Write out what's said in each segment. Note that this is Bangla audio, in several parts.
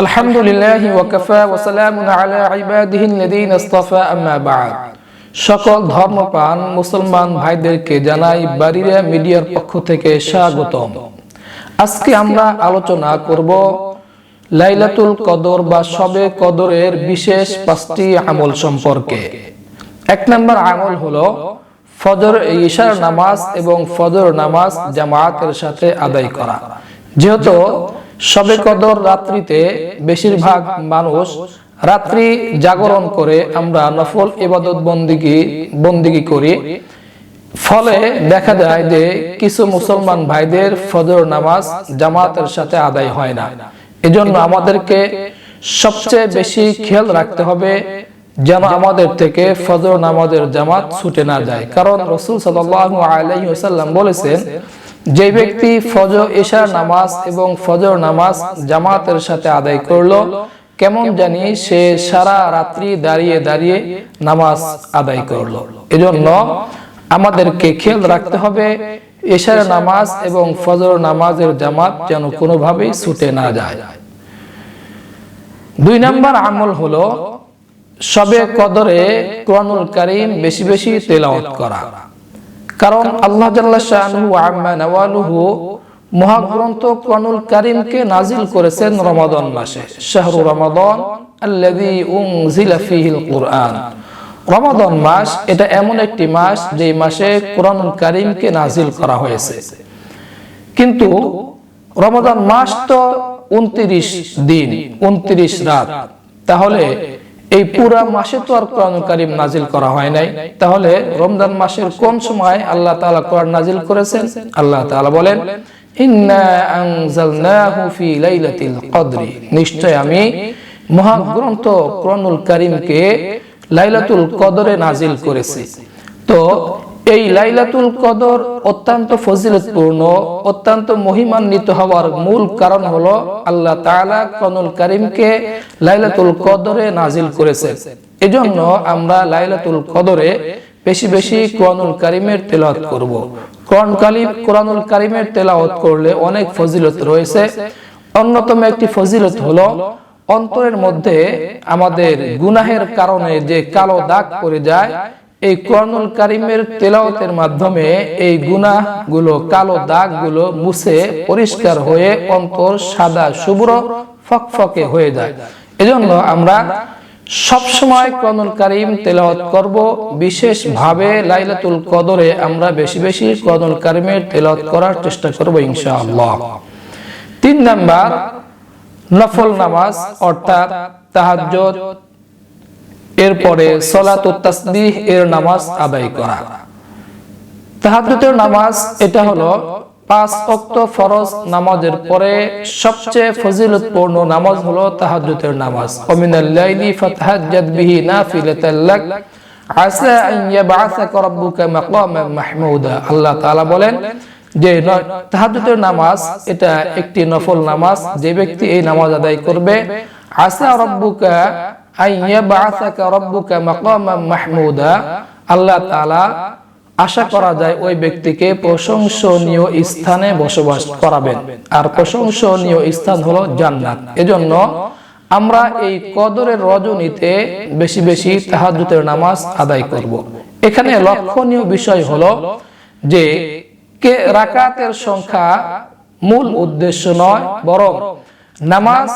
الحمد لله وكفى وسلام على عباده الذين اصطفى أما بعد সকল ধর্মপ্রাণ মুসলমান ভাইদেরকে জানাই বাড়িরা মিডিয়ার পক্ষ থেকে স্বাগতম আজকে আমরা আলোচনা করব লাইলাতুল কদর বা সবে কদরের বিশেষ পাঁচটি আমল সম্পর্কে এক নম্বর আমল হলো ফজর ঈশার নামাজ এবং ফজর নামাজ জামায়াতের সাথে আদায় করা যেহেতু সবে কদর রাত্রিতে বেশিরভাগ মানুষ রাত্রি জাগরণ করে আমরা নফল ইবাদত বন্দিগি বন্দিগি করি। ফলে দেখা যায় যে কিছু মুসলমান ভাইদের ফজর নামাজ জামাতের সাথে আদায় হয় না। এজন্য আমাদেরকে সবচেয়ে বেশি খেয়াল রাখতে হবে যেন আমাদের থেকে ফজর নামাজের জামাত ছুটে না যায়। কারণ রসুল সাল্লাল্লাহু আলাইহি ওয়াসাল্লাম বলেছেন যে ব্যক্তি ফজর ঈশার নামাজ এবং ফজর নামাজ জামাতের সাথে আদায় করল, কেমন জানি সে সারা রাত্রি দাঁড়িয়ে দাঁড়িয়ে নামাজ আদায় করল। এজন্য আমাদেরকে খেয়াল রাখতে হবে, এশার নামাজ এবং ফজর নামাজের জামাত যেন কোনোভাবেই ছুটে না যায়। দুই নাম্বার আমল হলো, সবে কদরে কোরআনুল কারীম বেশি বেশি তেলাওয়াত করা। কারণ আল্লাহ জাল্লা শাহু মহাগ্রন্থ কোরআনুল কারীমকে নাজিল করেছেন রমাদান মাসে, শাহরু রমাদান কুরআন। রমাদান মাস এটা এমন একটি মাস যে মাসে কোরআনুল কারীমকে নাজিল করা হয়েছে। কিন্তু রমাদান মাস তো উনত্রিশ দিন, উনত্রিশ রাত। তাহলে এই পুরা মাসে তো আর কোরআন কারিম নাজিল করা হয় নাই। তাহলে রমজান মাসের কোন সময় আল্লাহ তাআলা কোরআন নাজিল করেছেন? আল্লাহ তাআলা বলেন, ইন্না আনজালনাহু ফি লাইলাতিল কদরি। নিশ্চয় আমি মহাগ্রন্থ কোরআনুল কারীমকে লাইলাতুল কদরে নাজিল করেছি। তো এই লাইলাতুল কদর অত্যন্ত ফজিলতপূর্ণ, অত্যন্ত মহিমান্বিত হওয়ার মূল কারণ হলো আল্লাহ তাআলা কোরআনুল কারীমকে লাইলাতুল কদরে নাজিল করেছেন এজন্য আমরা লাইলাতুল কদরে বেশি বেশি কোরআনুল কারীমের তেলাওয়াত করব। কোরআন কালিম কোরআনুল কারীমের তেলাওয়াত করলে অনেক ফজিলত রয়েছে। অন্যতম একটি ফজিলত হলো অন্তরের মধ্যে আমাদের গুনাহের কারণে যে কালো দাগ পড়ে যায় এই কোরআনুল কারিমের তেলাওয়াতের মাধ্যমে এই গুনাহগুলো, কালো দাগগুলো মুছে পরিষ্কার হয়ে অন্তর সাদা শুভ্র ফকফকে হয়ে যায়। এজন্য আমরা সব সময় কোরআনুল কারীম তেলাওয়াত করব। বিশেষ ভাবে লাইলাতুল কদরে আমরা বেশি বেশি কোরআনুল কারীমের তেলাওয়াত করার চেষ্টা করব ইনশাআল্লাহ। তিন নাম্বার, নফল নামাজ অর্থাৎ তাহাজ্জুদ এরপরে সলাত তাসবিহ এর নামাজ আদায় করা। তাহাজ্জুদের নামাজ এটা হলো পাঁচ ওয়াক্ত ফরজ নামাজের পরে সবচেয়ে ফজিলতপূর্ণ নামাজ হলো তাহাজ্জুদের নামাজ। ওমিনাল লাইলি ফাতাহাজ্জাদ বিহি নাফিলাতাল লাক। আসা আন ইয়াবআসাকা রাব্বুকা মাকামান মাহমুদা। আল্লাহ তাআলা বলেন যে তাহাজ্জুদের নামাজ এটা একটি নফল নামাজ। যে ব্যক্তি এই নামাজ আদায় করবে আসা রব্বুকা আল্লাহ আশা করা যায় ওই ব্যক্তিকে প্রশংসনীয় স্থানে বসবাস করাবেন। আর প্রশংসনীয় স্থান হলো জান্নাত। এজন্য আমরা এই কদরের রজনীতে বেশি বেশি তাহাজ্জুদের নামাজ আদায় করব। এখানে লক্ষণীয় বিষয় হলো যে, কে রাকাতের সংখ্যা মূল উদ্দেশ্য নয়, বরং নামাজ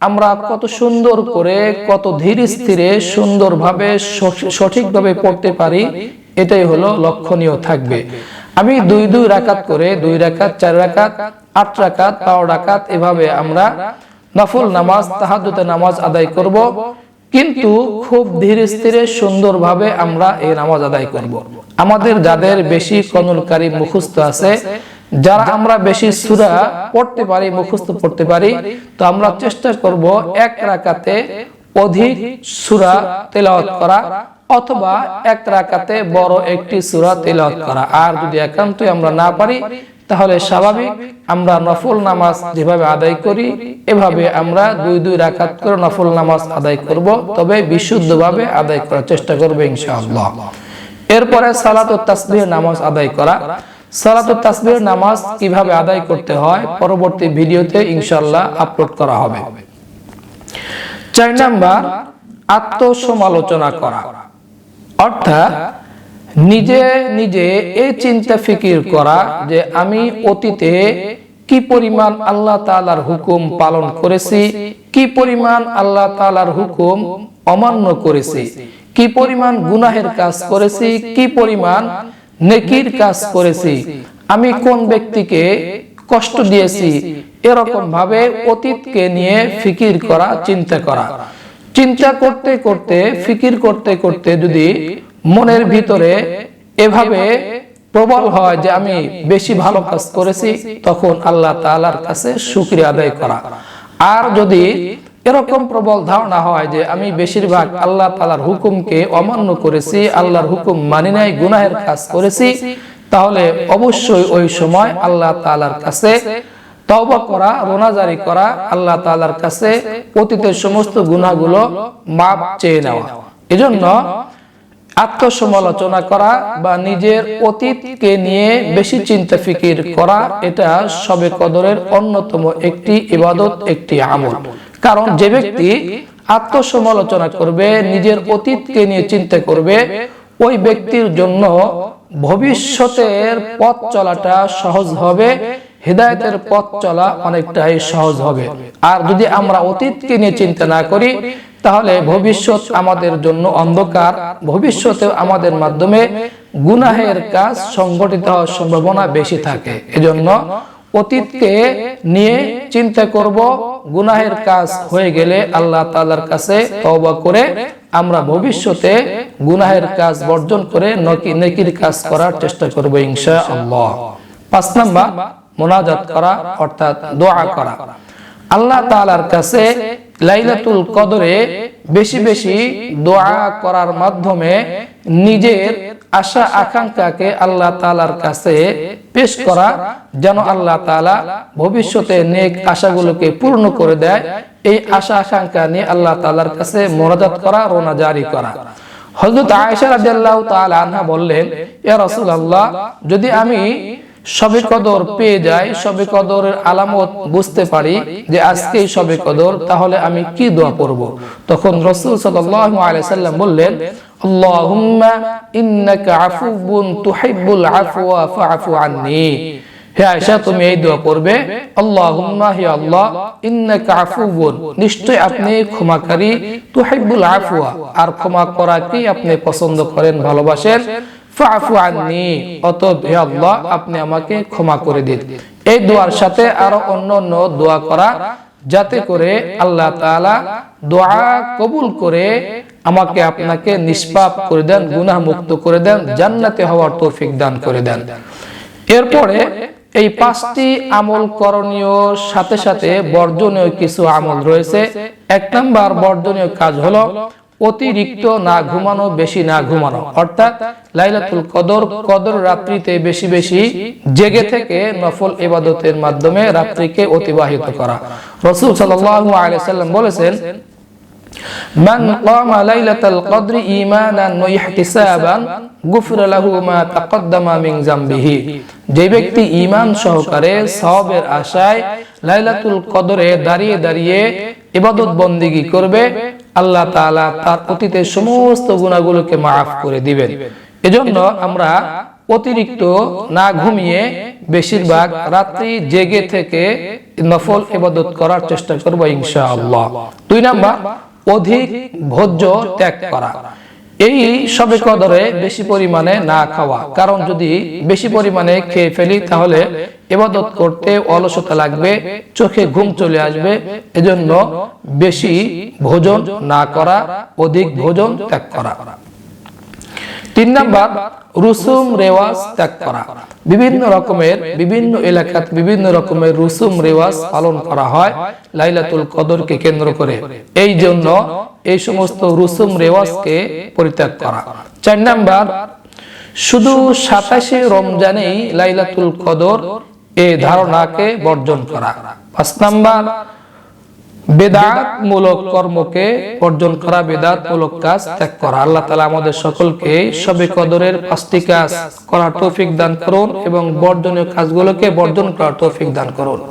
আমরা কত সুন্দর করে, কত ধীর স্থিরে, সুন্দরভাবে সঠিকভাবে পড়তে পারি, এটাই হলো লক্ষণীয় থাকবে। আমি দুই দুই রাকাত করে, দুই রাকাত, চার রাকাত, আট রাকাত বারো রাকাত, এভাবে আমরা নফল নামাজ তাহাদুতে নামাজ আদায় করব। কিন্তু খুব ধীর স্থিরে, সুন্দরভাবে আমরা এই নামাজ আদায় করব। আমাদের যাদের বেশি কনুলকারী মুখস্থ আছে যারা আমরা বেশি সুরা পড়তে পারি, মুখস্থ পড়তে পারি, তো আমরা চেষ্টা করব এক রাকাতে অধিক সুরা তেলাওয়াত করা অথবা এক রাকাতে বড় একটি সুরা তেলাওয়াত করা। আর যদি একান্তই আমরা না পারি, তাহলে স্বাভাবিক আমরা নফল নামাজ যেভাবে আদায় করি, এভাবে আমরা দুই দুই রাকাত করে নফল নামাজ আদায় করব, তবে বিশুদ্ধভাবে আদায় করার চেষ্টা করব ইনশাআল্লাহ। এরপরে সালাত ও তাসবিহ নামাজ আদায় করা। সালাত ও তাসবিহ নামাজ কীভাবে আদায় করতে হয়, পরবর্তী ভিডিওতে ইনশাআল্লাহ আপলোড করা হবে। চার নাম্বার, আত্মসমালোচনা করা। অর্থাৎ নিজে নিজে এই চিন্তা ফিকির করা যে আমি অতীতে কি পরিমাণ আল্লাহ তাআলার হুকুম পালন করেছি, কি পরিমাণ আল্লাহ তালার হুকুম অমান্য করেছি, কি পরিমাণ গুনাহের কাজ করেছি, কি পরিমাণ নেকির কাজ করেছি। আমি কোন ব্যক্তিকে কষ্ট দিয়েছি? এরকম ভাবে অতীতকে নিয়ে ফিকির করা, চিন্তা করা। চিন্তা করতে করতে, ফিকির করতে করতে যদি মনের ভিতরে এভাবে প্রবল হয় যে আমি বেশি ভালো কাজ করেছি, তখন আল্লাহ তাআলার কাছে শুকরিয়া আদায় করা। আর যদি এরকম প্রবল ধারণা হয় যে আমি বেশিরভাগ আল্লাহ তাআলার হুকুমকে অমান্য করেছি, আল্লাহর হুকুম মানি নাই, গুনাহের কাজ করেছি। তাহলে অবশ্যই ওই সময় আল্লাহ তাআলার কাছে তওবা করা রোনাজারি করা, আল্লাহ তাআলার কাছে অতীতের সমস্ত গুনাহগুলো মাপ চেয়ে নেওয়া। এজন্য আত্মসমালোচনা করা বা নিজের অতীতকে নিয়ে বেশি চিন্তা ফিকির করা, এটা সবে কদরের অন্যতম একটি ইবাদত, একটি আমল। কারণ যে ব্যক্তি আত্মসমালোচনা করবে নিজের অতীতকে নিয়ে চিন্তা করবে ওই ব্যক্তির জন্য ভবিষ্যতের পথ চলাটা সহজ হবে হৃদায়তের পথ চলা অনেকটাই সহজ হবে। আর যদি আমরা অতীতকে নিয়ে চিন্তা না করি তাহলে ভবিষ্যৎ আমাদের জন্য অন্ধকার ভবিষ্যতে আমাদের মাধ্যমে গুনাহের কাজ সংগঠিত হওয়ার সম্ভাবনা বেশি থাকে। এজন্য অতীতকে নিয়ে চিন্তা করব, গুনাহের কাজ হয়ে গেলে আল্লাহ তালার কাছে তবা করে আমরা ভবিষ্যতে গুনাহের কাজ বর্জন করে নকি নেকির কাজ করার চেষ্টা করব ইনশাআল্লাহ। পাঁচ নাম্বার, মোনাজাত করা, অর্থাৎ দোয়া করা। আল্লাহ তালার কাছে লাইলাতুল কদরে বেশি বেশি দোয়া করার মাধ্যমে নিজের আশা আকাঙ্ক্ষাকে আল্লাহ তাআলার কাছে পেশ করা যেন আল্লাহ তাআলা ভবিষ্যতে নেক আশাগুলোকে পূর্ণ করে দেয়। এই আশা আকাঙ্ক্ষা নিয়ে আল্লাহ তালার কাছে মোনাজাত করা রোনা জারি করা। হযরত আয়েশা রাদিয়াল্লাহু তাআলা আনহা বললেন ইয়া রাসূলুল্লাহ যদি আমি সবে কদর পেয়ে যাই সবে কদরের আলামত বুঝতে পারি যে আজকেই সবে কদর তাহলে আমি কি দোয়া করব? তখন রাসূল সাল্লাল্লাহু আলাইহি সাল্লাম বললেন আল্লাহুম্মা ইন্নাকা আফুবুন তুহিব্বুল আফওয়া ফাআফু আন্নী হে আয়েশা তুমি এই দোয়া করবে আল্লাহুম্মা হে আল্লাহ ইন্নাকা আফুবুন নিশ্চয় আপনি ক্ষমাকারী তুহিব্বুল আফওয়া আর ক্ষমা করাকেই আপনি পছন্দ করেন ভালোবাসেন আপনি আমাকে ক্ষমা করে দিন। এই দোয়ার সাথে আরও অন্য অন্য দোয়া করা, যাতে করে আল্লাহ দোয়া কবুল করে আমাকে আপনাকে নিষ্পাপ করে দেন গুনাহ মুক্ত করে দেন, জান্নাতে হওয়ার তৌফিক দান করে দেন। এরপরে এই পাঁচটি আমল করণীয়, সাথে সাথে বর্জনীয় কিছু আমল রয়েছে। এক নাম্বার বর্জনীয় কাজ হলো অতিরিক্ত না ঘুমানো, বেশি না ঘুমানো। অর্থাৎ লাইলাতুল কদর কদর রাত্রিতে বেশি বেশি জেগে থেকে নফল ইবাদতের মাধ্যমে রাত্রিকে অতিবাহিত করা। রসুল সাল্লাল্লাহু আলাইহি সাল্লাম বলেছেন, মান লাইলাতাল কদরি ঈমানান ওয়া ইহতিসাবান, গুফিরা লাহু মা তাকদ্দামা মিন জামবিহি। যে ব্যক্তি ঈমান সহকারে সওয়াবের আশায় লাইলাতুল কদরে দাঁড়িয়ে দাঁড়িয়ে ইবাদত বন্দিগি করবে আল্লাহ তালা তার অতীতের সমস্ত গুণাগুলোকে মাফ করে দিবেন। এজন্য আমরা অতিরিক্ত না ঘুমিয়ে বেশিরভাগ রাত্রি জেগে থেকে নফল এবাদত করার চেষ্টা করব ইনশাআল্লাহ। দুই নাম্বার, অধিক ভোজ্য ত্যাগ করা। এই সবে কদরে বেশি পরিমাণে না খাওয়া। কারণ যদি বেশি পরিমাণে খেয়ে ফেলি, তাহলে এবাদত করতে অলসতা লাগবে, চোখে ঘুম চলে আসবে। এজন্য বেশি ভোজন না করা, অধিক ভোজন ত্যাগ করা। তিন নাম্বার, রুসুম রেওয়াজ ত্যাগ করা। বিভিন্ন রকমের, বিভিন্ন এলাকাত বিভিন্ন রকমের রুসুম রেওয়াজ পালন করা হয় লাইলাতুল কদরকে কেন্দ্র করে। এই জন্য এই সমস্ত রুসুম রেওয়াজকে পরিত্যাগ করা। চার নাম্বার, শুধু সাতাশে রমজানেই লাইলাতুল কদর এই ধারণাকে বর্জন করা। পাঁচ নাম্বার বেদাত মূলক কর্মকে অর্জন করা বেদাত মূলক কাজ ত্যাগ করা। আল্লাহ তালা আমাদের সকলকে সবে কদরের পাঁচটি কাজ করার তৌফিক দান করুন এবং বর্জনীয় কাজগুলোকে বর্জন করার তৌফিক দান করুন।